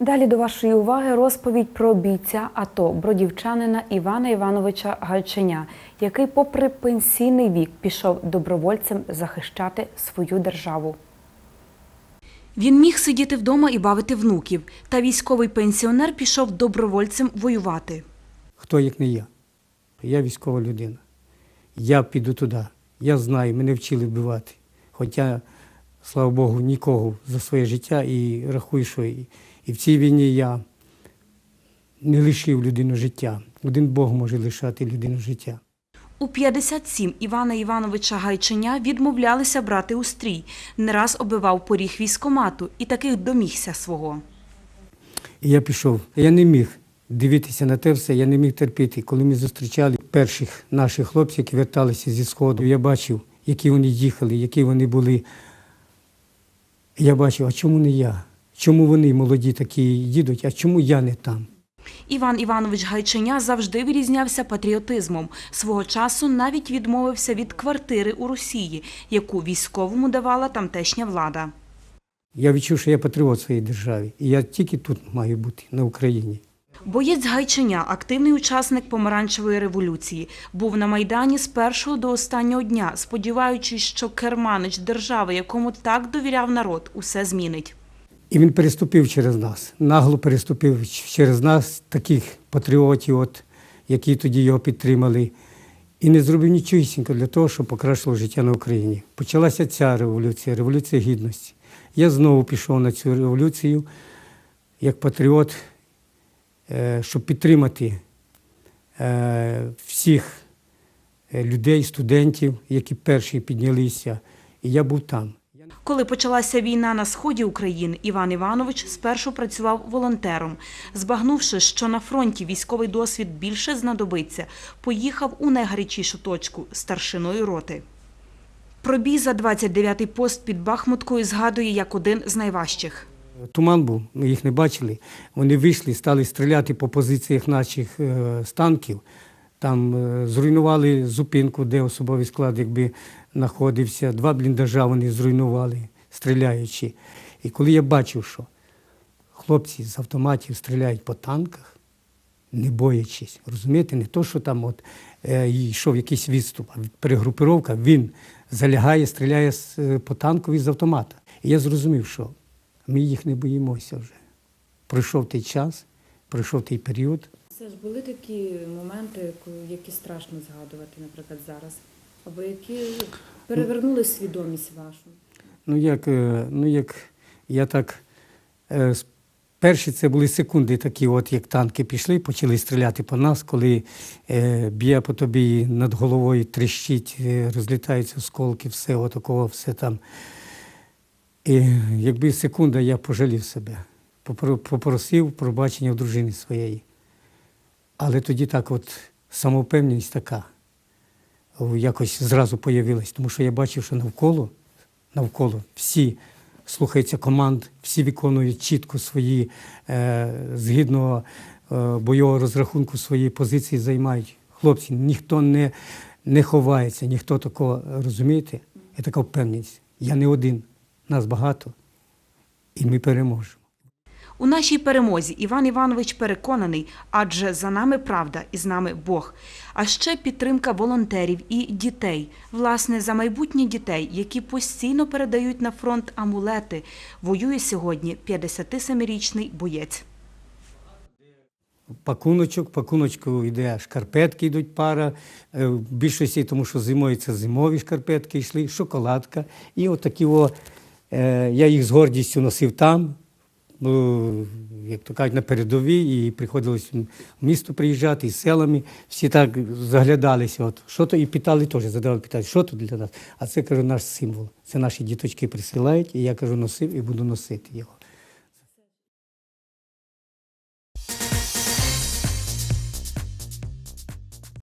Далі до вашої уваги розповідь про бійця АТО, бродівчанина Івана Івановича Гальченя, який, попри пенсійний вік, пішов добровольцем захищати свою державу. Він міг сидіти вдома і бавити внуків, та військовий пенсіонер пішов добровольцем воювати. Хто як не я? Я військова людина. Я піду туди. Я знаю, мене вчили вбивати. Хоча, слава Богу, нікого за своє життя і рахую, що і, в цій війні я не лишив людину життя. Один Бог може лишати людину життя. У 57 Івана Івановича Гайченя відмовлялися брати у стрій. Не раз оббивав поріг військомату і таких домігся свого. І я пішов. Я не міг дивитися на те все, я не міг терпіти. Коли ми зустрічали перших наших хлопців, які верталися зі Сходу, я бачив, які вони їхали, які вони були. Я бачив, а чому не я? Чому вони молоді такі їдуть, а чому я не там? Іван Іванович Гайченя завжди вирізнявся патріотизмом. Свого часу навіть відмовився від квартири у Росії, яку військовому давала тамтешня влада. Я відчув, що я патріот своєї держави. І я тільки тут маю бути, на Україні. Боєць Гайченя, активний учасник помаранчевої революції, був на майдані з першого до останнього дня, сподіваючись, що керманич держави, якому так довіряв народ, усе змінить. І він переступив через нас, нагло переступив через нас, таких патріотів, от, які тоді його підтримали, і не зробив нічогісінько для того, щоб покращило життя на Україні. Почалася ця революція, революція гідності. Я знову пішов на цю революцію як патріот, е, щоб підтримати е, всіх е, людей, студентів, які перші піднялися. І я був там. Коли почалася війна на сході України, Іван Іванович спершу працював волонтером. Збагнувши, що на фронті військовий досвід більше знадобиться, поїхав у найгарячішу точку старшиною роти. Пробій за 29-й пост під Бахмуткою згадує як один з найважчих. Туман був, ми їх не бачили. Вони вийшли, стали стріляти по позиціях наших е, з танків. Там е, зруйнували зупинку, де особовий склад якби знаходився. Два бліндажа вони зруйнували, стріляючи. І коли я бачив, що хлопці з автоматів стріляють по танках, не боячись, розумієте, не то, що там от, е, йшов якийсь відступ, а перегрупировка, він залягає, стріляє е, по танкові з автомата. І я зрозумів, що ми їх не боїмося вже. Пройшов той час, пройшов той період. Це ж були такі моменти, які страшно згадувати, наприклад, зараз, або які перевернули свідомість вашу. Ну, як, е, ну, як я так. е, Перші це були секунди такі, от як танки пішли, почали стріляти по нас, коли е, б'є по тобі над головою, тріщить, розлітаються осколки, все отакого, все там. І якби секунда, я пожалів себе, попросив пробачення в дружини своєї. Але тоді так от самовпевненість така якось зразу появилась, тому що я бачив, що навколо, навколо всі слухаються команд, всі виконують чітко свої, е, згідно е, бойового розрахунку свої позиції займають. Хлопці, ніхто не, не ховається, ніхто такого, розумієте? Є така впевненість. Я не один, нас багато, і ми переможемо. У нашій перемозі Іван Іванович переконаний, адже за нами правда і з нами Бог. А ще підтримка волонтерів і дітей, власне, за майбутнє дітей, які постійно передають на фронт амулети, воює сьогодні 57-річний боєць. Пакуночок, пакуночку йде шкарпетки йдуть пара. е, В більшості, тому що зимою це зимові шкарпетки йшли, шоколадка. І отакі, о, е, я їх з гордістю носив там, ну, як то кажуть, на передовій, і приходилось в місто приїжджати і селами. Всі так заглядалися. От, що то і питали теж, задавали питання, що то для нас. А це кажу, наш символ. Це наші діточки присилають, і я кажу, носив і буду носити його.